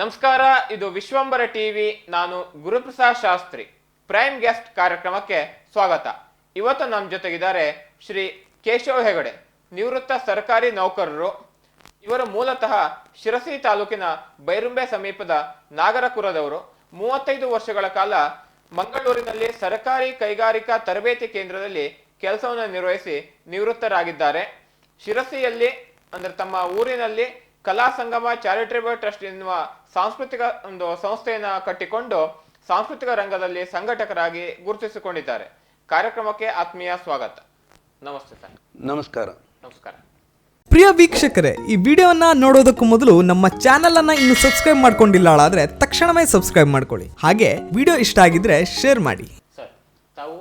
ನಮಸ್ಕಾರ, ಇದು ವಿಶ್ವಂಬರ ಟಿವಿ, ನಾನು ಗುರುಪ್ರಸಾದ್ ಶಾಸ್ತ್ರಿ. ಪ್ರೈಮ್ ಗೆಸ್ಟ್ ಕಾರ್ಯಕ್ರಮಕ್ಕೆ ಸ್ವಾಗತ. ಇವತ್ತು ನಮ್ಮ ಜೊತೆಗಿದ್ದಾರೆ ಶ್ರೀ ಕೇಶವ ಹೆಗಡೆ, ನಿವೃತ್ತ ಸರ್ಕಾರಿ ನೌಕರರು. ಇವರು ಮೂಲತಃ ಶಿರಸಿ ತಾಲೂಕಿನ ಬೈರುಂಬೆ ಸಮೀಪದ ನಾಗರಪುರದವರು ಮೂವತ್ತೈದು ವರ್ಷಗಳ ಕಾಲ ಮಂಗಳೂರಿನಲ್ಲಿ ಸರ್ಕಾರಿ ಕೈಗಾರಿಕಾ ತರಬೇತಿ ಕೇಂದ್ರದಲ್ಲಿ ಕೆಲಸವನ್ನು ನಿರ್ವಹಿಸಿ ನಿವೃತ್ತರಾಗಿದ್ದಾರೆ. ಶಿರಸಿಯಲ್ಲಿ, ಅಂದ್ರೆ ತಮ್ಮ ಊರಿನಲ್ಲಿ ಕಲಾ ಸಂಗಮ ಚಾರಿಟೇಬಲ್ ಟ್ರಸ್ಟ್ ಎನ್ನುವ ಸಾಂಸ್ಕೃತಿಕ ಒಂದು ಸಂಸ್ಥೆಯನ್ನು ಕಟ್ಟಿಕೊಂಡು ಸಾಂಸ್ಕೃತಿಕ ರಂಗದಲ್ಲಿ ಸಂಘಟಕರಾಗಿ ಗುರುತಿಸಿಕೊಂಡಿದ್ದಾರೆ. ಕಾರ್ಯಕ್ರಮಕ್ಕೆ ಆತ್ಮೀಯ ಸ್ವಾಗತ. ನಮಸ್ತೆ ಸರ್. ನಮಸ್ಕಾರ. ನಮಸ್ಕಾರ. ಪ್ರಿಯ ವೀಕ್ಷಕರೇ ಈ ವಿಡಿಯೋವನ್ನು ನೋಡೋದಕ್ಕೂ ಮೊದಲು ನಮ್ಮ ಚಾನೆಲ್ ಅನ್ನ ಇನ್ನು ಸಬ್ಸ್ಕ್ರೈಬ್ ಮಾಡ್ಕೊಂಡಿಲ್ಲ ಆದ್ರೆ ತಕ್ಷಣವೇ ಸಬ್ಸ್ಕ್ರೈಬ್ ಮಾಡ್ಕೊಳ್ಳಿ. ಹಾಗೆ ವಿಡಿಯೋ ಇಷ್ಟ ಆಗಿದ್ರೆ ಶೇರ್ ಮಾಡಿ. ಸರ್ ತಾವು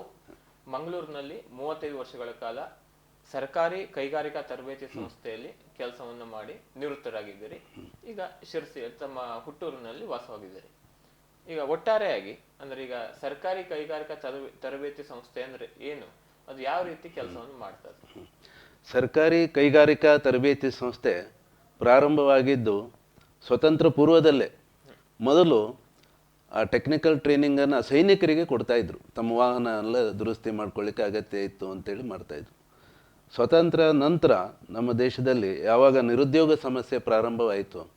ಮಂಗಳೂರಿನಲ್ಲಿ ಮೂವತ್ತೈದು ವರ್ಷಗಳ ಕಾಲ ಸರ್ಕಾರಿ ಕೈಗಾರಿಕಾ ತರಬೇತಿ ಸಂಸ್ಥೆಯಲ್ಲಿ ಕೆಲಸವನ್ನು ಮಾಡಿ ನಿವೃತ್ತರಾಗಿದ್ದೀರಿ. ಈಗ ಶಿರಸಿ ತಮ್ಮ ಹುಟ್ಟೂರಿನಲ್ಲಿ ವಾಸವಾಗಿದ್ದೀರಿ. ಈಗ ಒಟ್ಟಾರೆಯಾಗಿ ಅಂದ್ರೆ ಈಗ ಸರ್ಕಾರಿ ಕೈಗಾರಿಕಾ ತರಬೇ- ತರಬೇತಿ ಸಂಸ್ಥೆ ಅಂದ್ರೆ ಏನು? ಅದು ಯಾವ ರೀತಿ ಕೆಲಸವನ್ನು ಮಾಡ್ತದೆ ಸರ್ಕಾರಿ ಕೈಗಾರಿಕಾ ತರಬೇತಿ ಸಂಸ್ಥೆ ಪ್ರಾರಂಭವಾಗಿದ್ದು ಸ್ವತಂತ್ರ ಪೂರ್ವದಲ್ಲೇ. ಮೊದಲು ಆ ಟೆಕ್ನಿಕಲ್ ಟ್ರೈನಿಂಗನ್ನು ಸೈನಿಕರಿಗೆ ಕೊಡ್ತಾಯಿದ್ರು ತಮ್ಮ ವಾಹನ ಎಲ್ಲ ದುರಸ್ತಿ ಮಾಡ್ಕೊಳ್ಳಿಕ್ಕೆ ಅಗತ್ಯ ಇತ್ತು ಅಂತೇಳಿ ಮಾಡ್ತಾಯಿದ್ರು ಸ್ವತಂತ್ರ ನಂತರ ನಮ್ಮ ದೇಶದಲ್ಲಿ ಯಾವಾಗ ನಿರುದ್ಯೋಗ ಸಮಸ್ಯೆ ಪ್ರಾರಂಭವಾಯಿತು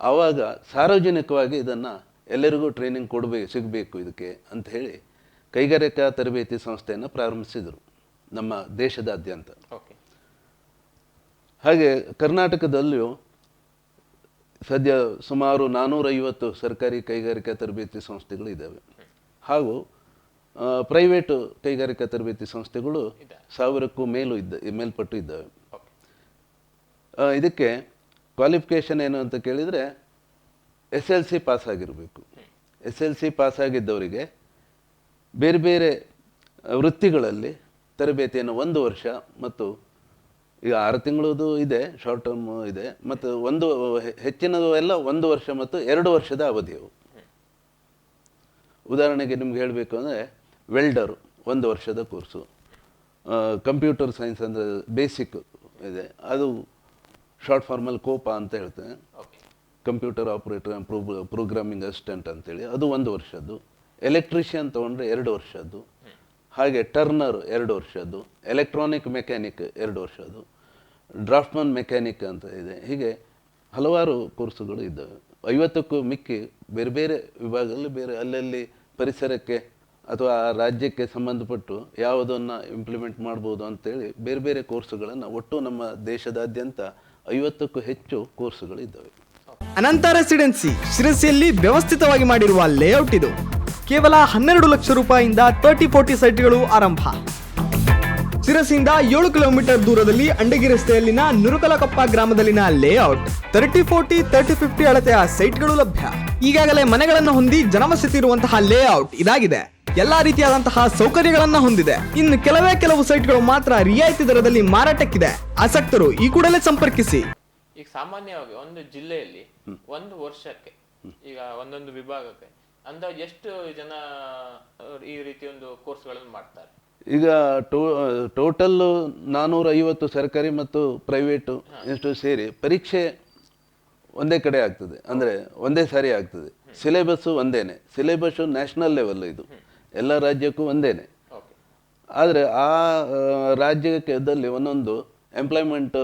ಆವಾಗ ಸಾರ್ವಜನಿಕವಾಗಿ ಇದನ್ನು ಎಲ್ಲರಿಗೂ ಟ್ರೈನಿಂಗ್ ಕೊಡಬೇಕು ಸಿಗಬೇಕು ಇದಕ್ಕೆ ಅಂತ ಹೇಳಿ ಕೈಗಾರಿಕಾ ತರಬೇತಿ ಸಂಸ್ಥೆಯನ್ನು ಪ್ರಾರಂಭಿಸಿದರು ನಮ್ಮ ದೇಶದಾದ್ಯಂತ. ಹಾಗೆ ಕರ್ನಾಟಕದಲ್ಲಿಯೂ ಸದ್ಯ ಸುಮಾರು ನಾನ್ನೂರೈವತ್ತು ಸರ್ಕಾರಿ ಕೈಗಾರಿಕಾ ತರಬೇತಿ ಸಂಸ್ಥೆಗಳು ಇದ್ದಾವೆ ಹಾಗೂ ಪ್ರೈವೇಟು ಕೈಗಾರಿಕಾ ತರಬೇತಿ ಸಂಸ್ಥೆಗಳು ಸಾವಿರಕ್ಕೂ ಮೇಲೂ ಇದ್ದ, ಮೇಲ್ಪಟ್ಟು ಇದ್ದಾವೆ. ಇದಕ್ಕೆ ಕ್ವಾಲಿಫಿಕೇಷನ್ ಏನು ಅಂತ ಕೇಳಿದರೆ ಎಸ್ ಎಲ್ ಸಿ ಪಾಸ್ ಆಗಿರಬೇಕು ಎಸ್ ಎಲ್ ಸಿ ಪಾಸ್ ಆಗಿದ್ದವರಿಗೆ ಬೇರೆ ಬೇರೆ ವೃತ್ತಿಗಳಲ್ಲಿ ತರಬೇತಿಯನ್ನು ಒಂದು ವರ್ಷ ಮತ್ತು ಈಗ ಆರು ತಿಂಗಳದು ಇದೆ ಶಾರ್ಟ್ ಟರ್ಮ್ ಇದೆ, ಮತ್ತು ಒಂದು ಹೆಚ್ಚಿನದು ಎಲ್ಲ ಒಂದು ವರ್ಷ ಮತ್ತು ಎರಡು ವರ್ಷದ ಅವಧಿಯವು. ಉದಾಹರಣೆಗೆ ನಿಮ್ಗೆ ಹೇಳಬೇಕು ಅಂದರೆ ವೆಲ್ಡರು ಒಂದು ವರ್ಷದ ಕೋರ್ಸು. ಕಂಪ್ಯೂಟರ್ ಸೈನ್ಸ್ ಅಂದರೆ ಬೇಸಿಕ್ ಇದೆ. ಅದು ಶಾರ್ಟ್ ಫಾರ್ಮಲ್ ಕೋಪ ಅಂತ ಹೇಳ್ತೇನೆ ಕಂಪ್ಯೂಟರ್ ಆಪರೇಟರ್ ಪ್ರೋಗ್ರಾಮಿಂಗ್ ಅಸಿಸ್ಟೆಂಟ್ ಅಂತೇಳಿ. ಅದು ಒಂದು ವರ್ಷದ್ದು. ಎಲೆಕ್ಟ್ರಿಷಿಯನ್ ತೊಗೊಂಡ್ರೆ ಎರಡು ವರ್ಷದ್ದು. ಹಾಗೆ ಟರ್ನರ್ ಎರಡು ವರ್ಷದ್ದು. ಎಲೆಕ್ಟ್ರಾನಿಕ್ ಮೆಕ್ಯಾನಿಕ್ ಎರಡು ವರ್ಷದ್ದು. ಡ್ರಾಫ್ಟ್ಮನ್ ಮೆಕ್ಯಾನಿಕ್ ಅಂತ ಇದೆ. ಹೀಗೆ ಹಲವಾರು ಕೋರ್ಸುಗಳು ಇದ್ದಾವೆ. ಐವತ್ತಕ್ಕೂ ಮಿಕ್ಕಿ ಬೇರೆ ಬೇರೆ ವಿಭಾಗದಲ್ಲಿ ಬೇರೆ ಅಲ್ಲಲ್ಲಿ ಪರಿಸರಕ್ಕೆ ಅಥವಾ ಆ ರಾಜ್ಯಕ್ಕೆ ಸಂಬಂಧಪಟ್ಟು ಯಾವುದನ್ನು ಇಂಪ್ಲಿಮೆಂಟ್ ಮಾಡ್ಬೋದು ಅಂತೇಳಿ ಬೇರೆ ಬೇರೆ ಕೋರ್ಸುಗಳನ್ನು ಒಟ್ಟು ನಮ್ಮ ದೇಶದಾದ್ಯಂತ ಐವತ್ತಕ್ಕೂ ಹೆಚ್ಚು ಕೋರ್ಸುಗಳು ಇದ್ದಾವೆ. ಅನಂತ ರೆಸಿಡೆನ್ಸಿ ಶಿರಸಿಯಲ್ಲಿ ವ್ಯವಸ್ಥಿತವಾಗಿ ಮಾಡಿರುವ ಲೇಔಟ್ ಇದು. ಕೇವಲ ಹನ್ನೆರಡು ಲಕ್ಷ ರೂಪಾಯಿಯಿಂದ ತರ್ಟಿ ಫೋರ್ಟಿ ಸೈಟ್ಗಳು ಆರಂಭ. ಶಿರಸಿಯಿಂದ ಏಳು ಕಿಲೋಮೀಟರ್ ದೂರದಲ್ಲಿ ಅಂಡಗಿ ರಸ್ತೆಯಲ್ಲಿನ ನುರುಕಲಕಪ್ಪ ಗ್ರಾಮದಲ್ಲಿನ layout thirty forty thirty fifty ಅಳತೆಯ ಸೈಟ್ಗಳು ಲಭ್ಯ. ಈಗಾಗಲೇ ಮನೆಗಳನ್ನು ಹೊಂದಿ ಜನವಸತಿ ಇರುವಂತಹ ಲೇಔಟ್ ಇದಾಗಿದೆ. ಎಲ್ಲಾ ರೀತಿಯಾದಂತಹ ಸೌಕರ್ಯಗಳನ್ನ ಹೊಂದಿದೆ. ಇನ್ನು ಕೆಲವೇ ಕೆಲವು ಸೈಟ್ಗಳು ಮಾತ್ರ ರಿಯಾಯಿತಿ ದರದಲ್ಲಿ ಮಾರಾಟಕ್ಕಿದೆ. ಆಸಕ್ತರು ಈ ಕೂಡಲೇ ಸಂಪರ್ಕಿಸಿ. ಈಗ ಸಾಮಾನ್ಯವಾಗಿ ಒಂದು ಜಿಲ್ಲೆಯಲ್ಲಿ ಒಂದು ವರ್ಷಕ್ಕೆ ಈಗ ಒಂದೊಂದು ವಿಭಾಗಕ್ಕೆ ಅಂದಾಜು ಎಷ್ಟು ಜನ ಈ ರೀತಿ ಒಂದು ಕೋರ್ಸ್ಗಳನ್ನು ಮಾಡ್ತಾರೆ? ಈಗ ಟೋ ಟೋಟಲ್ಲು ನಾನ್ನೂರ ಐವತ್ತು ಸರ್ಕಾರಿ ಮತ್ತು ಪ್ರೈವೇಟು ಇಷ್ಟು ಸೇರಿ ಪರೀಕ್ಷೆ ಒಂದೇ ಕಡೆ ಆಗ್ತದೆ. ಅಂದರೆ ಒಂದೇ ಸಾರಿ ಆಗ್ತದೆ. ಸಿಲೆಬಸ್ಸು ಒಂದೇನೆ. ಸಿಲೆಬಸ್ಸು ನ್ಯಾಷನಲ್ ಲೆವೆಲ್ ಇದು. ಎಲ್ಲ ರಾಜ್ಯಕ್ಕೂ ಒಂದೇನೆ. ಆದರೆ ಆ ರಾಜ್ಯದಲ್ಲಿ ಒಂದೊಂದು ಎಂಪ್ಲಾಯ್ಮೆಂಟ್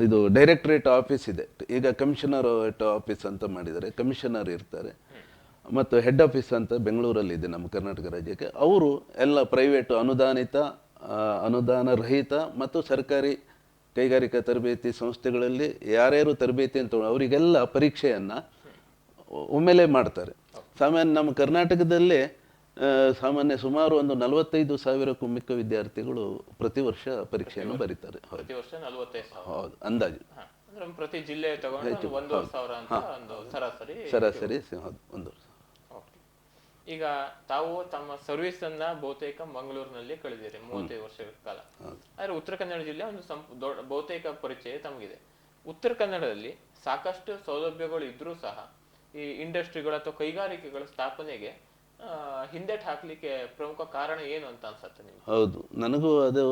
ಇದು ಡೈರೆಕ್ಟರೇಟ್ ಆಫೀಸ್ ಇದೆ. ಈಗ ಕಮಿಷನರ್ ಆಫೀಸ್ ಅಂತ ಮಾಡಿದ್ದಾರೆ. ಕಮಿಷನರ್ ಇರ್ತಾರೆ. ಮತ್ತು ಹೆಡ್ ಆಫೀಸ್ ಅಂತ ಬೆಂಗಳೂರಲ್ಲಿ ಇದೆ ನಮ್ಮ ಕರ್ನಾಟಕ ರಾಜ್ಯಕ್ಕೆ. ಅವರು ಎಲ್ಲ ಪ್ರೈವೇಟ್ ಅನುದಾನಿತ ಅನುದಾನ ರಹಿತ ಮತ್ತು ಸರ್ಕಾರಿ ಕೈಗಾರಿಕಾ ತರಬೇತಿ ಸಂಸ್ಥೆಗಳಲ್ಲಿ ಯಾರ್ಯಾರು ತರಬೇತಿ ಅಂತ ಅವರಿಗೆಲ್ಲ ಪರೀಕ್ಷೆಯನ್ನು ಒಮ್ಮೆಲೇ ಮಾಡ್ತಾರೆ. ಸಾಮಾನ್ಯ ನಮ್ಮ ಕರ್ನಾಟಕದಲ್ಲೇ ಸಾಮಾನ್ಯ ಸುಮಾರು ಒಂದು ನಲವತ್ತೈದು ಸಾವಿರಕ್ಕೂ ಮಿಕ್ಕ ವಿದ್ಯಾರ್ಥಿಗಳು ಪ್ರತಿ ವರ್ಷ ಪರೀಕ್ಷೆಯನ್ನು ಬರೀತಾರೆ. ಹೌದು. ಪ್ರತಿ ವರ್ಷ ನಲವತ್ತೈದು ಸಾವಿರ? ಹೌದು ಅಂದಾಜು. ಪ್ರತಿ ಜಿಲ್ಲೆ ಸರಾಸರಿ ಸರಾಸರಿ ಒಂದು ವರ್ಷ. ಓಕೆ ಈಗ ತಾವು ತಮ್ಮ ಸರ್ವಿಸ್ ಅನ್ನ ಬಹುತೇಕ ಮಂಗಳೂರಿನಲ್ಲಿ ಕಳೆದಿರಿ ಮೂವತ್ತೈದು ವರ್ಷಗಳ ಕಾಲ. ಆದ್ರೆ ಉತ್ತರ ಕನ್ನಡ ಜಿಲ್ಲೆ ಒಂದು ಬಹುತೇಕ ಪರಿಚಯ ತಮಗಿದೆ. ಉತ್ತರ ಕನ್ನಡದಲ್ಲಿ ಸಾಕಷ್ಟು ಸೌಲಭ್ಯಗಳು ಇದ್ರೂ ಸಹ ಈ ಇಂಡಸ್ಟ್ರಿಗಳು ಅಥವಾ ಕೈಗಾರಿಕೆಗಳ ಸ್ಥಾಪನೆಗೆ ಹಿಂದೆಟ್ ಹಾಕ್ಲಿಕ್ಕೆ ಪ್ರಮುಖ ಕಾರಣ ಏನು ಅಂತ ಅನ್ಸುತ್ತೆ ನಿಮ್ಗೆ? ಹೌದು. ನನಗೂ ಅದು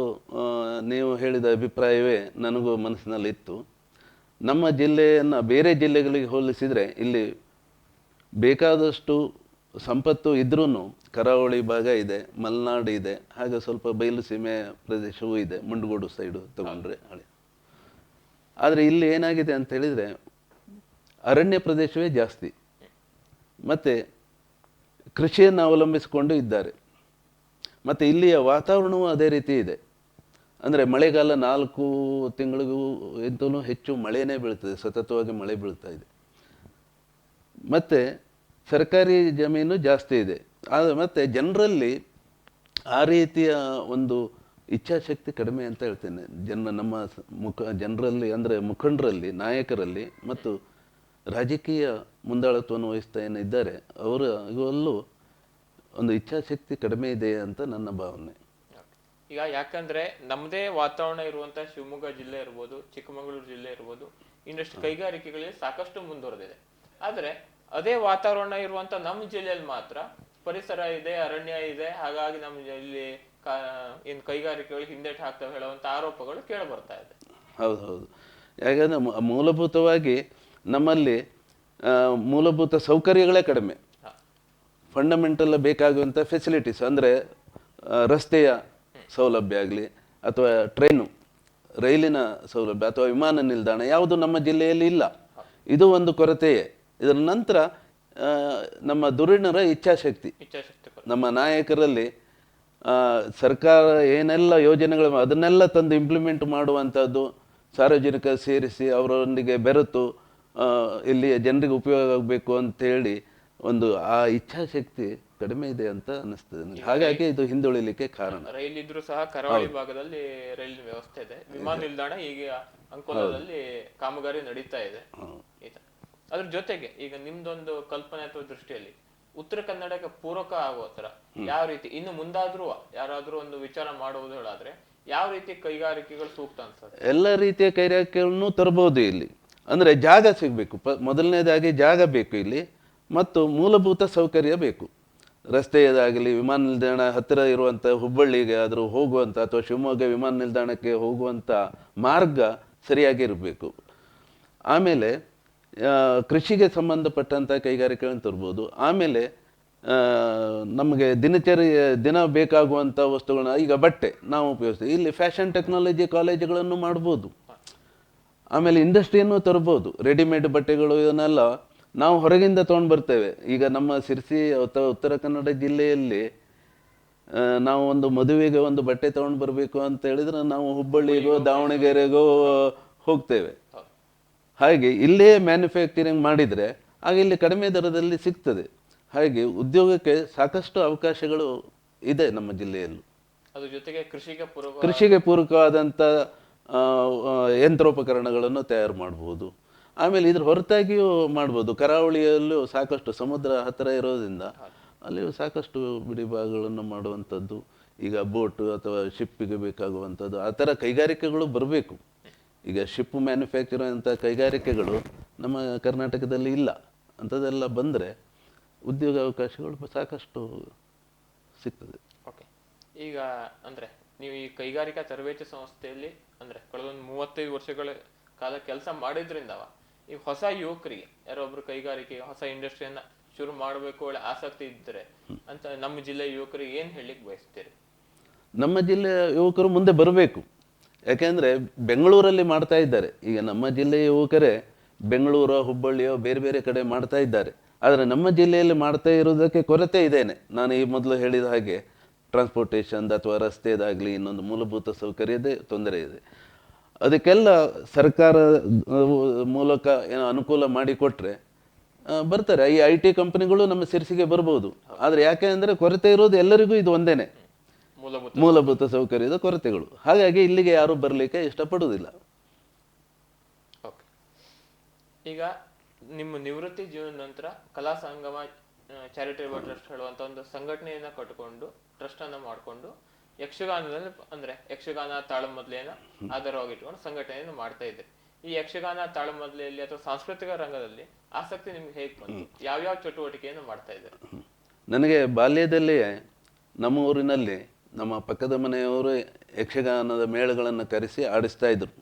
ನೀವು ಹೇಳಿದ ಅಭಿಪ್ರಾಯವೇ ನನಗೂ ಮನಸ್ಸಿನಲ್ಲಿ ಇತ್ತು ನಮ್ಮ ಜಿಲ್ಲೆಯನ್ನು ಬೇರೆ ಜಿಲ್ಲೆಗಳಿಗೆ ಹೋಲಿಸಿದರೆ ಇಲ್ಲಿ ಬೇಕಾದಷ್ಟು ಸಂಪತ್ತು ಇದ್ರೂ ಕರಾವಳಿ ಭಾಗ ಇದೆ ಮಲೆನಾಡು ಇದೆ ಹಾಗೆ ಸ್ವಲ್ಪ ಬಯಲು ಸೀಮೆ ಪ್ರದೇಶವೂ ಇದೆ ಮುಂಡಗೋಡು ಸೈಡು ತಗೊಂಡ್ರೆ. ಹಳೆ ಆದರೆ ಇಲ್ಲಿ ಏನಾಗಿದೆ ಅಂತ ಹೇಳಿದರೆ ಅರಣ್ಯ ಪ್ರದೇಶವೇ ಜಾಸ್ತಿ. ಮತ್ತು ಕೃಷಿಯನ್ನು ಅವಲಂಬಿಸಿಕೊಂಡು ಇದ್ದಾರೆ. ಮತ್ತು ಇಲ್ಲಿಯ ವಾತಾವರಣವೂ ಅದೇ ರೀತಿ ಇದೆ. ಅಂದರೆ ಮಳೆಗಾಲ ನಾಲ್ಕು ತಿಂಗಳಿಗೂ ಎಂತಲೂ ಹೆಚ್ಚು ಮಳೆಯೇ ಬೀಳ್ತದೆ, ಸತತವಾಗಿ ಮಳೆ ಬೀಳ್ತಾ ಇದೆ. ಮತ್ತು ಸರ್ಕಾರಿ ಜಮೀನು ಜಾಸ್ತಿ ಇದೆ. ಆದರೆ ಮತ್ತು ಜನರಲ್ಲಿ ಆ ರೀತಿಯ ಒಂದು ಇಚ್ಛಾಶಕ್ತಿ ಕಡಿಮೆ ಅಂತ ಹೇಳ್ತೇನೆ. ಜನ ನಮ್ಮ ಮುಖ, ಜನರಲ್ಲಿ ಅಂದರೆ ಮುಖಂಡರಲ್ಲಿ, ನಾಯಕರಲ್ಲಿ ಮತ್ತು ರಾಜಕೀಯ ಮುಂದಾಳತ್ವವನ್ನು ವಹಿಸ್ತಾ ಏನಿದ್ದಾರೆ ಅವರ ಇವಲ್ಲೂ ಒಂದು ಇಚ್ಛಾಶಕ್ತಿ ಕಡಿಮೆ ಇದೆ ಅಂತ ನನ್ನ ಭಾವನೆ. ಈಗ ಯಾಕಂದ್ರೆ ನಮ್ಮದೇ ವಾತಾವರಣ ಇರುವಂತ ಶಿವಮೊಗ್ಗ ಜಿಲ್ಲೆ ಇರ್ಬೋದು ಚಿಕ್ಕಮಗಳೂರು ಜಿಲ್ಲೆ ಇರ್ಬೋದು ಇನ್ನಷ್ಟು ಕೈಗಾರಿಕೆಗಳಲ್ಲಿ ಸಾಕಷ್ಟು ಮುಂದುವರೆದಿದೆ. ಆದ್ರೆ ಅದೇ ವಾತಾವರಣ ಇರುವಂತ ನಮ್ಮ ಜಿಲ್ಲೆಯಲ್ಲಿ ಮಾತ್ರ ಪರಿಸರ ಇದೆ ಅರಣ್ಯ ಇದೆ ಹಾಗಾಗಿ ನಮ್ಮ ಇಲ್ಲಿ ಏನ್ ಕೈಗಾರಿಕೆಗಳು ಹಿಂದೇಟು ಹಾಕ್ತವೆ ಹೇಳುವಂತ ಆರೋಪಗಳು ಕೇಳಿ ಬರ್ತಾ ಇದೆ. ಹೌದು ಹೌದು. ಯಾಕಂದ್ರೆ ಮೂಲಭೂತವಾಗಿ ನಮ್ಮಲ್ಲಿ ಮೂಲಭೂತ ಸೌಕರ್ಯಗಳೇ ಕಡಿಮೆ. ಫಂಡಮೆಂಟಲ್ ಬೇಕಾಗುವಂಥ ಫೆಸಿಲಿಟೀಸ್ ಅಂದರೆ ರಸ್ತೆಯ ಸೌಲಭ್ಯ ಆಗಲಿ ಅಥವಾ ಟ್ರೈನು ರೈಲಿನ ಸೌಲಭ್ಯ ಅಥವಾ ವಿಮಾನ ನಿಲ್ದಾಣ ಯಾವುದು ನಮ್ಮ ಜಿಲ್ಲೆಯಲ್ಲಿ ಇಲ್ಲ. ಇದು ಒಂದು ಕೊರತೆಯೇ. ಇದರ ನಂತರ ನಮ್ಮ ಇಚ್ಛಾಶಕ್ತಿ. ಇಚ್ಛಾಶಕ್ತಿ ನಮ್ಮ ನಾಯಕರಲ್ಲಿ ಸರ್ಕಾರ ಏನೆಲ್ಲ ಯೋಜನೆಗಳು ಅದನ್ನೆಲ್ಲ ತಂದು ಇಂಪ್ಲಿಮೆಂಟ್ ಮಾಡುವಂಥದ್ದು ಸಾರ್ವಜನಿಕ ಸೇರಿಸಿ ಅವರೊಂದಿಗೆ ಬೆರೆತು ಆ, ಇಲ್ಲಿಯ ಜನರಿಗೆ ಉಪಯೋಗ ಆಗಬೇಕು ಅಂತೇಳಿ ಒಂದು ಆ ಇಚ್ಛಾಶಕ್ತಿ ಕಡಿಮೆ ಇದೆ ಅಂತ ಅನಿಸ್ತದೆ ನನಗೆ. ಹಾಗಾಗಿ ಇದು ಹಿಂದುಳಿಲಿಕ್ಕೆ ಕಾರಣ. ರೈಲ್ ಇದ್ರು ಸಹ ಕರಾವಳಿ ಭಾಗದಲ್ಲಿ ರೈಲ್ ವ್ಯವಸ್ಥೆ ಇದೆ. ವಿಮಾನ ನಿಲ್ದಾಣ ಈಗ ಅಂಕೋಲದಲ್ಲಿ ಕಾಮಗಾರಿ ನಡೀತಾ ಇದೆ. ಅದ್ರ ಜೊತೆಗೆ ಈಗ ನಿಮ್ದೊಂದು ಕಲ್ಪನೆ ಅಥವಾ ದೃಷ್ಟಿಯಲ್ಲಿ ಉತ್ತರ ಕನ್ನಡಕ್ಕೆ ಪೂರಕ ಆಗೋ ತರ ಯಾವ ರೀತಿ ಇನ್ನು ಮುಂದಾದ್ರೂ ಯಾರಾದ್ರೂ ಒಂದು ವಿಚಾರ ಮಾಡುವುದು ಹೇಳಾದ್ರೆ ಯಾವ ರೀತಿ ಕೈಗಾರಿಕೆಗಳು ಸೂಕ್ತ ಅನ್ಸುತ್ತೆ? ಎಲ್ಲ ರೀತಿಯ ಕೈಗಾರಿಕೆಗಳನ್ನು ತರಬಹುದು ಇಲ್ಲಿ. ಅಂದರೆ ಜಾಗ ಸಿಗಬೇಕು. ಪ ಮೊದಲನೇದಾಗಿ ಜಾಗ ಬೇಕು ಇಲ್ಲಿ, ಮತ್ತು ಮೂಲಭೂತ ಸೌಕರ್ಯ ಬೇಕು. ರಸ್ತೆಯದಾಗಲಿ, ವಿಮಾನ ನಿಲ್ದಾಣ ಹತ್ತಿರ ಇರುವಂಥ ಹುಬ್ಬಳ್ಳಿಗೆ ಆದರೂ ಹೋಗುವಂಥ ಅಥವಾ ಶಿವಮೊಗ್ಗ ವಿಮಾನ ನಿಲ್ದಾಣಕ್ಕೆ ಹೋಗುವಂಥ ಮಾರ್ಗ ಸರಿಯಾಗಿ ಇರಬೇಕು. ಆಮೇಲೆ ಕೃಷಿಗೆ ಸಂಬಂಧಪಟ್ಟಂಥ ಕೈಗಾರಿಕೆಗಳನ್ನು ತರ್ಬೋದು. ಆಮೇಲೆ ನಮಗೆ ದಿನಚರಿ, ದಿನ ಬೇಕಾಗುವಂಥ ವಸ್ತುಗಳನ್ನ ಈಗ ಬಟ್ಟೆ ನಾವು ಉಪಯೋಗಿಸ್ತೀವಿ. ಇಲ್ಲಿ ಫ್ಯಾಷನ್ ಟೆಕ್ನಾಲಜಿ ಕಾಲೇಜುಗಳನ್ನು ಮಾಡ್ಬೋದು. ಆಮೇಲೆ ಇಂಡಸ್ಟ್ರಿಯನ್ನು ತರ್ಬೋದು ರೆಡಿಮೇಡ್ ಬಟ್ಟೆಗಳು ಇವನ್ನೆಲ್ಲ ನಾವು ಹೊರಗಿಂದ ತೊಗೊಂಡು ಬರ್ತೇವೆ. ಈಗ ನಮ್ಮ ಸಿರ್ಸಿ ಅಥವಾ ಉತ್ತರ ಕನ್ನಡ ಜಿಲ್ಲೆಯಲ್ಲಿ ನಾವು ಒಂದು ಮದುವೆಗೆ ಒಂದು ಬಟ್ಟೆ ತೊಗೊಂಡು ಬರಬೇಕು ಅಂತ ಹೇಳಿದ್ರೆ ನಾವು ಹುಬ್ಬಳ್ಳಿಗೋ ದಾವಣಗೆರೆಗೋ ಹೋಗ್ತೇವೆ. ಹಾಗೆ ಇಲ್ಲೇ ಮ್ಯಾನುಫ್ಯಾಕ್ಚರಿಂಗ್ ಮಾಡಿದರೆ ಆಗ ಇಲ್ಲಿ ಕಡಿಮೆ ದರದಲ್ಲಿ ಸಿಗ್ತದೆ. ಹಾಗೆ ಉದ್ಯೋಗಕ್ಕೆ ಸಾಕಷ್ಟು ಅವಕಾಶಗಳು ಇದೆ ನಮ್ಮ ಜಿಲ್ಲೆಯಲ್ಲೂ. ಅದ್ರ ಜೊತೆಗೆ ಕೃಷಿಗೆ ಪೂರಕ ಕೃಷಿಗೆ ಪೂರಕವಾದಂಥ ಯಂತ್ರೋಪಕರಣಗಳನ್ನು ತಯಾರು ಮಾಡ್ಬೋದು. ಆಮೇಲೆ ಇದ್ರ ಹೊರತಾಗಿಯೂ ಮಾಡ್ಬೋದು. ಕರಾವಳಿಯಲ್ಲೂ ಸಾಕಷ್ಟು ಸಮುದ್ರ ಹತ್ತಿರ ಇರೋದ್ರಿಂದ ಅಲ್ಲಿಯೂ ಸಾಕಷ್ಟು ಬಿಡಿಭಾಗಗಳನ್ನು ಮಾಡುವಂಥದ್ದು, ಈಗ ಬೋಟು ಅಥವಾ ಶಿಪ್ಪಿಗೆ ಬೇಕಾಗುವಂಥದ್ದು, ಆ ಥರ ಕೈಗಾರಿಕೆಗಳು ಬರಬೇಕು. ಈಗ ಶಿಪ್ ಮ್ಯಾನುಫ್ಯಾಕ್ಚರ್ ಅಂತ ಕೈಗಾರಿಕೆಗಳು ನಮ್ಮ ಕರ್ನಾಟಕದಲ್ಲಿ ಇಲ್ಲ. ಅಂಥದ್ದೆಲ್ಲ ಬಂದರೆ ಉದ್ಯೋಗ ಅವಕಾಶಗಳು ಸಾಕಷ್ಟು ಸಿಗ್ತದೆ. ಓಕೆ. ಈಗ ಅಂದ್ರೆ ನೀವು ಈ ಕೈಗಾರಿಕಾ ತರಬೇತಿ ಸಂಸ್ಥೆಯಲ್ಲಿ ಅಂದ್ರೆ ಕಳೆದೊಂದು ಮೂವತ್ತೈದು ವರ್ಷಗಳ ಕಾಲ ಕೆಲಸ ಮಾಡಿದ್ರಿಂದ ಈ ಹೊಸ ಯುವಕರಿಗೆ ಒಬ್ರು ಕೈಗಾರಿಕೆ, ಹೊಸ ಇಂಡಸ್ಟ್ರಿಯನ್ನ ಶುರು ಮಾಡಬೇಕು ಒಳ್ಳೆ ಆಸಕ್ತಿ ಇದ್ದರೆ ಅಂತ ನಮ್ಮ ಜಿಲ್ಲೆಯ ಯುವಕರಿಗೆ ಏನ್ ಹೇಳಲಿಕ್ಕೆ ಬಯಸ್ತೀರಿ? ನಮ್ಮ ಜಿಲ್ಲೆಯ ಯುವಕರು ಮುಂದೆ ಬರಬೇಕು. ಯಾಕೆಂದರೆ ಬೆಂಗಳೂರಲ್ಲಿ ಮಾಡ್ತಾ ಇದ್ದಾರೆ. ಈಗ ನಮ್ಮ ಜಿಲ್ಲೆಯ ಯುವಕರೇ ಬೆಂಗಳೂರು, ಹುಬ್ಬಳ್ಳಿಯೋ ಬೇರೆ ಬೇರೆ ಕಡೆ ಮಾಡ್ತಾ ಇದ್ದಾರೆ. ಆದರೆ ನಮ್ಮ ಜಿಲ್ಲೆಯಲ್ಲಿ ಮಾಡ್ತಾ ಇರೋದಕ್ಕೆ ಕೊರತೆ ಇದೇನೆ. ನಾನು ಈ ಮೊದಲು ಹೇಳಿದ ಹಾಗೆ ಟ್ರಾನ್ಸ್ಪೋರ್ಟೇಷನ್ ಅಥವಾ ರಸ್ತೆದಾಗಲಿ ಇನ್ನೊಂದು ಮೂಲಭೂತ ಸೌಕರ್ಯದೇ ತೊಂದರೆ ಇದೆ. ಅದಕ್ಕೆಲ್ಲ ಸರ್ಕಾರ ಮೂಲಕ ಏನೋ ಅನುಕೂಲ ಮಾಡಿಕೊಟ್ರೆ ಬರ್ತಾರೆ. ಈ ಐ ಟಿ ಕಂಪನಿಗಳು ನಮ್ಮ ಸಿರ್ಸಿಗೆ ಬರ್ಬೋದು. ಆದರೆ ಯಾಕೆ ಅಂದರೆ ಕೊರತೆ ಇರೋದು ಎಲ್ಲರಿಗೂ ಇದು ಒಂದೇನೆ. ಮೂಲಭೂತ ಸೌಕರ್ಯದ ಕೊರತೆಗಳು. ಹಾಗಾಗಿ ಇಲ್ಲಿಗೆ ಯಾರು ಬರಲಿಕ್ಕೆ ಇಷ್ಟಪಡುವುದಿಲ್ಲ. ಓಕೆ. ಈಗ ನಿಮ್ಮ ನಿವೃತ್ತಿ ಜೀವನ ನಂತರ ಕಲಾ ಸಂಗಮ ಚಾರಿಟೇಬಲ್ ಟ್ರಸ್ಟ್ ಹೇಳುವಂತ ಒಂದು ಸಂಘಟನೆಯನ್ನ ಕಟ್ಕೊಂಡು ಟ್ರಸ್ಟ್ ಅನ್ನ ಮಾಡಿಕೊಂಡು ಯಕ್ಷಗಾನದಲ್ಲಿ ಅಂದ್ರೆ ಯಕ್ಷಗಾನ ತಾಳಮದ್ಲೆಯನ್ನ ಆಧಾರವಾಗಿಟ್ಕೊಂಡು ಸಂಘಟನೆಯನ್ನು ಮಾಡ್ತಾ ಇದ್ರಿ ಈ ಯಕ್ಷಗಾನ ತಾಳಮೊದಲೆಯಲ್ಲಿ ಅಥವಾ ಸಾಂಸ್ಕೃತಿಕ ರಂಗದಲ್ಲಿ ಆಸಕ್ತಿ ನಿಮ್ಗೆ ಹೇಗೆ ಬಂತು? ಯಾವ್ಯಾವ ಚಟುವಟಿಕೆಯನ್ನು ಮಾಡ್ತಾ ಇದ್ದಾರೆ ನನಗೆ ಬಾಲ್ಯದಲ್ಲಿ ನಮ್ಮ ಊರಿನಲ್ಲಿ ನಮ್ಮ ಪಕ್ಕದ ಮನೆಯವರು ಯಕ್ಷಗಾನದ ಮೇಳಗಳನ್ನು ಕರೆಸಿ ಆಡಿಸ್ತಾ ಇದ್ರು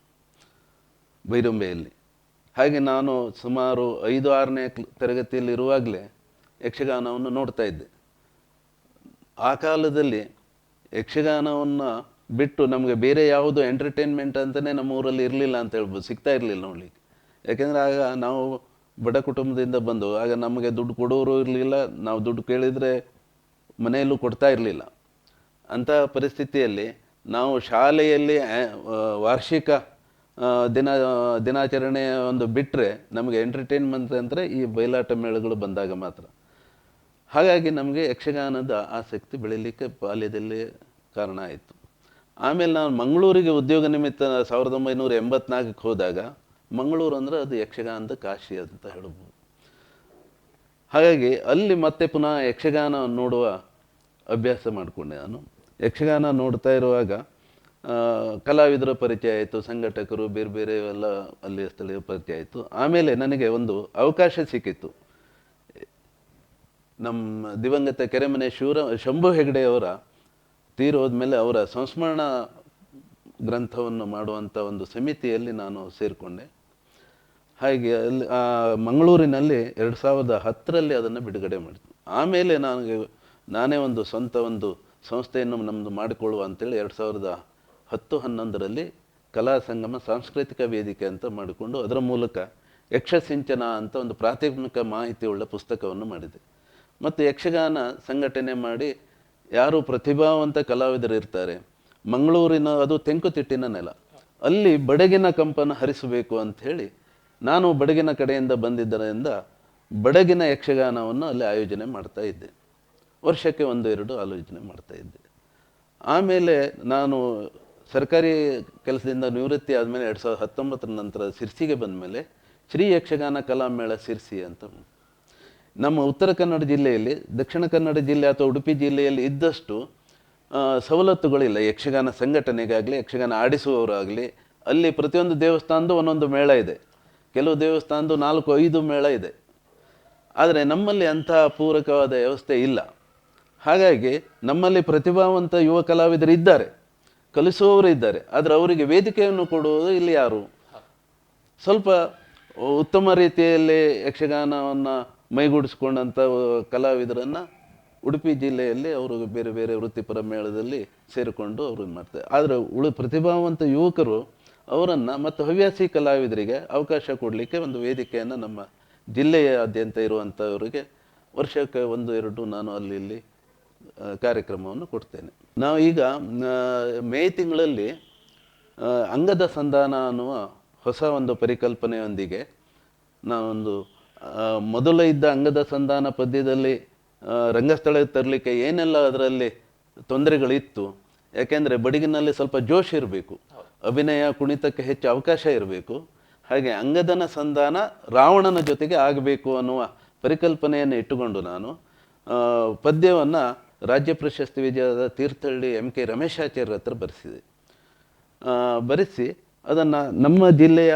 ಬೈರಂಬೆಯಲ್ಲಿ. ಹಾಗೆ ನಾನು ಸುಮಾರು ಐದು ಆರನೇ ತರಗತಿಯಲ್ಲಿರುವಾಗಲೇ ತರಗತಿಯಲ್ಲಿ ಇರುವಾಗಲೇ ಯಕ್ಷಗಾನವನ್ನು ನೋಡ್ತಾ ಇದ್ದೆ. ಆ ಕಾಲದಲ್ಲಿ ಯಕ್ಷಗಾನವನ್ನು ಬಿಟ್ಟು ನಮಗೆ ಬೇರೆ ಯಾವುದು ಎಂಟರ್ಟೈನ್ಮೆಂಟ್ ಅಂತಲೇ ನಮ್ಮ ಊರಲ್ಲಿ ಇರಲಿಲ್ಲ ಅಂತ ಹೇಳ್ಬೋದು, ಸಿಗ್ತಾ ಇರಲಿಲ್ಲ ನೋಡ್ಲಿಕ್ಕೆ. ಯಾಕೆಂದರೆ ಆಗ ನಾವು ಬಡ ಕುಟುಂಬದಿಂದ ಬಂದು, ಆಗ ನಮಗೆ ದುಡ್ಡು ಕೊಡೋರು ಇರಲಿಲ್ಲ, ನಾವು ದುಡ್ಡು ಕೇಳಿದರೆ ಮನೆಯಲ್ಲೂ ಕೊಡ್ತಾ ಇರಲಿಲ್ಲ. ಅಂಥ ಪರಿಸ್ಥಿತಿಯಲ್ಲಿ ನಾವು ಶಾಲೆಯಲ್ಲಿ ವಾರ್ಷಿಕ ದಿನ ದಿನಾಚರಣೆ ಒಂದು ಬಿಟ್ಟರೆ ನಮಗೆ ಎಂಟರ್ಟೈನ್ಮೆಂಟ್ ಅಂದರೆ ಈ ಬಯಲಾಟ ಮೇಳಗಳು ಬಂದಾಗ ಮಾತ್ರ. ಹಾಗಾಗಿ ನಮಗೆ ಯಕ್ಷಗಾನದ ಆಸಕ್ತಿ ಬೆಳೀಲಿಕ್ಕೆ ಬಾಲ್ಯದಲ್ಲಿ ಕಾರಣ ಆಯಿತು. ಆಮೇಲೆ ನಾನು ಮಂಗಳೂರಿಗೆ ಉದ್ಯೋಗ ನಿಮಿತ್ತ ಸಾವಿರದ ಒಂಬೈನೂರ ಎಂಬತ್ನಾಲ್ಕಕ್ಕೆ ಹೋದಾಗ, ಮಂಗಳೂರು ಅಂದರೆ ಅದು ಯಕ್ಷಗಾನದ ಕಾಶಿ ಅಂತ ಹೇಳ್ಬೋದು. ಹಾಗಾಗಿ ಅಲ್ಲಿ ಮತ್ತೆ ಪುನಃ ಯಕ್ಷಗಾನ ನೋಡುವ ಅಭ್ಯಾಸ ಮಾಡಿಕೊಂಡೆ ನಾನು. ಯಕ್ಷಗಾನ ನೋಡ್ತಾ ಇರುವಾಗ ಕಲಾವಿದರ ಪರಿಚಯ ಆಯಿತು, ಸಂಘಟಕರು, ಬೇರೆ ಬೇರೆ ಎಲ್ಲ ಅಲ್ಲಿಯ ಸ್ಥಳೀಯ ಪರಿಚಯ ಆಯಿತು. ಆಮೇಲೆ ನನಗೆ ಒಂದು ಅವಕಾಶ ಸಿಕ್ಕಿತ್ತು. ನಮ್ಮ ದಿವಂಗತ ಕೆರೆಮನೆ ಶಿವರ ಶಂಭು ಹೆಗಡೆಯವರ ತೀರೋದ್ಮೇಲೆ ಅವರ ಸಂಸ್ಮರಣ ಗ್ರಂಥವನ್ನು ಮಾಡುವಂಥ ಒಂದು ಸಮಿತಿಯಲ್ಲಿ ನಾನು ಸೇರಿಕೊಂಡೆ. ಹಾಗೆ ಅಲ್ಲಿ, ಆ ಮಂಗಳೂರಿನಲ್ಲಿ ಎರಡು ಸಾವಿರದ ಹತ್ತರಲ್ಲಿ ಅದನ್ನು ಬಿಡುಗಡೆ ಮಾಡಿತು ಆಮೇಲೆ ನನಗೆ, ನಾನೇ ಒಂದು ಸ್ವಂತ ಒಂದು ಸಂಸ್ಥೆಯನ್ನು ನಮ್ಮದು ಮಾಡಿಕೊಳ್ಳುವ ಅಂತೇಳಿ ಎರಡು ಸಾವಿರದ ಹತ್ತು ಹನ್ನೊಂದರಲ್ಲಿ ಕಲಾ ಸಂಗಮ ಸಾಂಸ್ಕೃತಿಕ ವೇದಿಕೆ ಅಂತ ಮಾಡಿಕೊಂಡು ಅದರ ಮೂಲಕ ಯಕ್ಷಸಿಂಚನ ಅಂತ ಒಂದು ಪ್ರಾಥಮಿಕ ಮಾಹಿತಿಯುಳ್ಳ ಪುಸ್ತಕವನ್ನು ಮಾಡಿದೆ. ಮತ್ತು ಯಕ್ಷಗಾನ ಸಂಘಟನೆ ಮಾಡಿ ಯಾರು ಪ್ರತಿಭಾವಂತ ಕಲಾವಿದರು ಇರ್ತಾರೆ. ಮಂಗಳೂರಿನ ಅದು ತೆಂಕುತಿಟ್ಟಿನ ನೆಲ. ಅಲ್ಲಿ ಬಡಗಿನ ಕಂಪನ ಹರಿಸಬೇಕು ಅಂತ ಹೇಳಿ ನಾನು ಬಡಗಿನ ಕಡೆಯಿಂದ ಬಂದಿದ್ದರಿಂದ ಬಡಗಿನ ಯಕ್ಷಗಾನವನ್ನು ಅಲ್ಲಿ ಆಯೋಜನೆ ಮಾಡ್ತಾ ಇದ್ದೆ. ವರ್ಷಕ್ಕೆ ಒಂದು, ಎರಡು ಆಲೋಚನೆ ಮಾಡ್ತಾ ಇದ್ದೆ. ಆಮೇಲೆ ನಾನು ಸರ್ಕಾರಿ ಕೆಲಸದಿಂದ ನಿವೃತ್ತಿ ಆದಮೇಲೆ ಎರಡು ಸಾವಿರದ ಹತ್ತೊಂಬತ್ತರ ನಂತರ ಸಿರ್ಸಿಗೆ ಬಂದಮೇಲೆ ಶ್ರೀ ಯಕ್ಷಗಾನ ಕಲಾಮೇಳ ಸಿರ್ಸಿ ಅಂತ ನಮ್ಮ ಉತ್ತರ ಕನ್ನಡ ಜಿಲ್ಲೆಯಲ್ಲಿ, ದಕ್ಷಿಣ ಕನ್ನಡ ಜಿಲ್ಲೆ ಅಥವಾ ಉಡುಪಿ ಜಿಲ್ಲೆಯಲ್ಲಿ ಇದ್ದಷ್ಟು ಸವಲತ್ತುಗಳಿಲ್ಲ. ಯಕ್ಷಗಾನ ಸಂಘಟನೆಗಾಗಲಿ, ಯಕ್ಷಗಾನ ಆಡಿಸುವವರಾಗಲಿ, ಅಲ್ಲಿ ಪ್ರತಿಯೊಂದು ದೇವಸ್ಥಾನದ್ದು ಒಂದೊಂದು ಮೇಳ ಇದೆ. ಕೆಲವು ದೇವಸ್ಥಾನದ್ದು ನಾಲ್ಕು, ಐದು ಮೇಳ ಇದೆ. ಆದರೆ ನಮ್ಮಲ್ಲಿ ಅಂತಹ ಪೂರಕವಾದ ವ್ಯವಸ್ಥೆ ಇಲ್ಲ. ಹಾಗಾಗಿ ನಮ್ಮಲ್ಲಿ ಪ್ರತಿಭಾವಂತ ಯುವ ಕಲಾವಿದರು ಇದ್ದಾರೆ. ಕಲಿಸುವವರು ಇದ್ದಾರೆ. ಆದರೆ ಅವರಿಗೆ ವೇದಿಕೆಯನ್ನು ಕೊಡುವುದು ಇಲ್ಲಿ ಯಾರು? ಸ್ವಲ್ಪ ಉತ್ತಮ ರೀತಿಯಲ್ಲಿ ಯಕ್ಷಗಾನವನ್ನು ಮೈಗೂಡಿಸ್ಕೊಂಡಂಥ ಕಲಾವಿದರನ್ನು ಉಡುಪಿ ಜಿಲ್ಲೆಯಲ್ಲಿ ಅವರು ಬೇರೆ ಬೇರೆ ವೃತ್ತಿಪರ ಮೇಳದಲ್ಲಿ ಸೇರಿಕೊಂಡು ಅವರು ಮಾಡ್ತಾರೆ. ಆದರೆ ಉಳು ಪ್ರತಿಭಾವಂತ ಯುವಕರು ಅವರನ್ನು ಮತ್ತು ಹವ್ಯಾಸಿ ಕಲಾವಿದರಿಗೆ ಅವಕಾಶ ಕೊಡಲಿಕ್ಕೆ ಒಂದು ವೇದಿಕೆಯನ್ನು ನಮ್ಮ ಜಿಲ್ಲೆಯಾದ್ಯಂತ ಇರುವಂಥವರಿಗೆ ವರ್ಷಕ್ಕೆ ಒಂದು, ಎರಡು ನಾನು ಅಲ್ಲಿ ಇಲ್ಲಿ ಕಾರ್ಯಕ್ರಮವನ್ನು ಕೊಡ್ತೇನೆ. ನಾವು ಈಗ ಮೇ ತಿಂಗಳಲ್ಲಿ ಅಂಗದ ಸಂಧಾನ ಅನ್ನುವ ಹೊಸ ಒಂದು ಪರಿಕಲ್ಪನೆಯೊಂದಿಗೆ ನಾವೊಂದು ಮೊದಲು ಇದ್ದ ಅಂಗದ ಸಂಧಾನ ಪದ್ಯದಲ್ಲಿ ರಂಗಸ್ಥಳಕ್ಕೆ ತರಲಿಕ್ಕೆ ಏನೆಲ್ಲ ಅದರಲ್ಲಿ ತೊಂದರೆಗಳಿತ್ತು? ಯಾಕೆಂದರೆ ಬಡಗಿನಲ್ಲಿ ಸ್ವಲ್ಪ ಜೋಶ್ ಇರಬೇಕು. ಅಭಿನಯ, ಕುಣಿತಕ್ಕೆ ಹೆಚ್ಚು ಅವಕಾಶ ಇರಬೇಕು. ಹಾಗೆ ಅಂಗದನ ಸಂಧಾನ ರಾವಣನ ಜೊತೆಗೆ ಆಗಬೇಕು ಅನ್ನುವ ಪರಿಕಲ್ಪನೆಯನ್ನು ಇಟ್ಟುಕೊಂಡು ನಾನು ಪದ್ಯವನ್ನು ರಾಜ್ಯ ಪ್ರಶಸ್ತಿ ವಿಜಯದ ತೀರ್ಥಹಳ್ಳಿ ಎಂ ಕೆ ರಮೇಶಾಚಾರ್ಯರ ಹತ್ರ ಬರೆಸಿದೆ. ಬರೆಸಿ ಅದನ್ನು ನಮ್ಮ ಜಿಲ್ಲೆಯ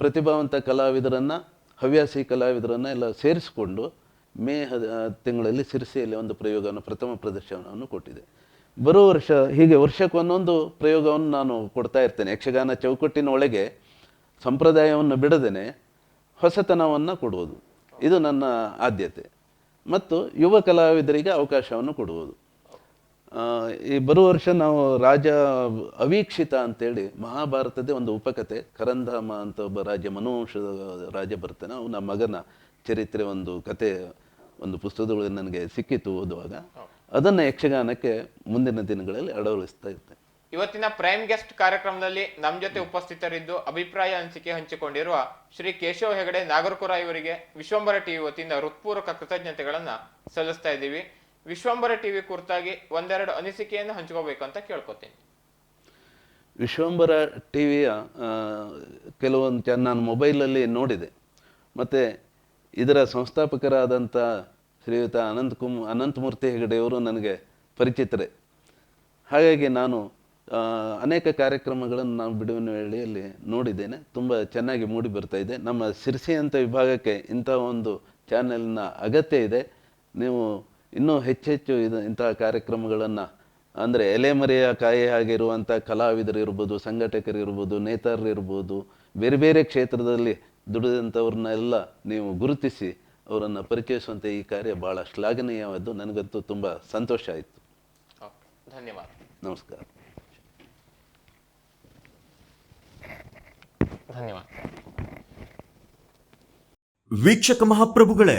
ಪ್ರತಿಭಾವಂತ ಕಲಾವಿದರನ್ನು ಹವ್ಯಾಸಿ ಕಲಾವಿದರನ್ನು ಎಲ್ಲ ಸೇರಿಸಿಕೊಂಡು ಮೇ ಹದ ತಿಂಗಳಲ್ಲಿ ಸಿರಿಸೆಯಲ್ಲಿ ಒಂದು ಪ್ರಯೋಗವನ್ನು, ಪ್ರಥಮ ಪ್ರದರ್ಶನವನ್ನು ಕೊಟ್ಟಿದೆ. ಬರೋ ವರ್ಷ, ಹೀಗೆ ವರ್ಷಕ್ಕೆ ಒಂದೊಂದು ಪ್ರಯೋಗವನ್ನು ನಾನು ಕೊಡ್ತಾ ಇರ್ತೇನೆ. ಯಕ್ಷಗಾನ ಚೌಕಟ್ಟಿನ ಒಳಗೆ ಸಂಪ್ರದಾಯವನ್ನು ಬಿಡದೇನೆ ಹೊಸತನವನ್ನು ಕೊಡುವುದು. ಇದು ನನ್ನ ಆದ್ಯತೆ. ಮತ್ತು ಯುವ ಕಲಾವಿದರಿಗೆ ಅವಕಾಶವನ್ನು ಕೊಡುವುದು. ಈ ಬರುವ ವರ್ಷ ನಾವು ರಾಜ ಅವೀಕ್ಷಿತ ಅಂತೇಳಿ ಮಹಾಭಾರತದ ಒಂದು ಉಪಕತೆ. ಕರಂಧಾಮ ಅಂತ ಒಬ್ಬ ರಾಜ, ಮನುವಂಶದ ರಾಜ ಬರ್ತಾನೆ. ಅವನ ಮಗನ ಚರಿತ್ರೆ ಒಂದು ಕತೆ, ಒಂದು ಪುಸ್ತಕಗಳು ನನಗೆ ಸಿಕ್ಕಿತ್ತು ಓದುವಾಗ. ಅದನ್ನು ಯಕ್ಷಗಾನಕ್ಕೆ ಮುಂದಿನ ದಿನಗಳಲ್ಲಿ ಅಳವಡಿಸ್ತಾ ಇರ್ತೇನೆ. ಇವತ್ತಿನ ಪ್ರೈಮ್ ಗೆಸ್ಟ್ ಕಾರ್ಯಕ್ರಮದಲ್ಲಿ ನಮ್ಮ ಜೊತೆ ಉಪಸ್ಥಿತರಿದ್ದು ಅಭಿಪ್ರಾಯ ಹಂಚಿಕೆ ಹಂಚಿಕೊಂಡಿರುವ ಶ್ರೀ ಕೇಶವ ಹೆಗಡೆ ನಾಗರಕುರ ಇವರಿಗೆ ವಿಶ್ವಂಬರ ಟಿವಿ ವತಿಯಿಂದ ಹೃತ್ಪೂರ್ವಕ ಕೃತಜ್ಞತೆಗಳನ್ನು ಸಲ್ಲಿಸ್ತಾ ಇದ್ದೀವಿ. ವಿಶ್ವಂಬರ ಟಿವಿ ಕುರಿತಾಗಿ ಒಂದೆರಡು ಅನಿಸಿಕೆಯನ್ನು ಅಂತ ಕೇಳ್ಕೊತೀನಿ. ವಿಶ್ವಂಬರ ಟಿ ವಿಯ ಕೆಲವೊಂದು ಚ, ನಾನು ಮೊಬೈಲಲ್ಲಿ ನೋಡಿದೆ. ಮತ್ತು ಇದರ ಸಂಸ್ಥಾಪಕರಾದಂಥ ಶ್ರೀಯುತ ಅನಂತ ಕುಮ್ ಅನಂತಮೂರ್ತಿ ಹೆಗಡೆಯವರು ನನಗೆ ಪರಿಚಿತರೆ. ಹಾಗಾಗಿ ನಾನು ಅನೇಕ ಕಾರ್ಯಕ್ರಮಗಳನ್ನು ನಾನು ಬಿಡುವಿನ ವೇಳೆಯಲ್ಲಿ ನೋಡಿದ್ದೇನೆ. ತುಂಬ ಚೆನ್ನಾಗಿ ಮೂಡಿ ಬರ್ತಾ ಇದೆ. ನಮ್ಮ ಸಿರ್ಸಿ ಅಂತ ವಿಭಾಗಕ್ಕೆ ಇಂಥ ಒಂದು ಚಾನೆಲ್ನ ಅಗತ್ಯ ಇದೆ. ನೀವು ಇನ್ನೂ ಹೆಚ್ಚೆಚ್ಚು ಇದು ಇಂತಹ ಕಾರ್ಯಕ್ರಮಗಳನ್ನು ಅಂದರೆ ಎಲೆಮರೆಯ ಕಾಯಿ ಆಗಿರುವಂಥ ಕಲಾವಿದರು ಇರ್ಬೋದು ಸಂಘಟಕರು ಇರ್ಬೋದು ನೇತಾರರು ಇರ್ಬೋದು ಬೇರೆ ಬೇರೆ ಕ್ಷೇತ್ರದಲ್ಲಿ ದುಡಿದಂಥವ್ರನ್ನೆಲ್ಲ ನೀವು ಗುರುತಿಸಿ ಅವರನ್ನು ಪರಿಚಯಿಸುವಂಥ ಈ ಕಾರ್ಯ ಭಾಳ ಶ್ಲಾಘನೀಯವಾದ್ದು. ನನಗಂತೂ ತುಂಬ ಸಂತೋಷ ಆಯಿತು. ಓಕೆ ಧನ್ಯವಾದ. ನಮಸ್ಕಾರ. ಧನ್ಯವಾದ. ವೀಕ್ಷಕ ಮಹಾಪ್ರಭುಗಳೇ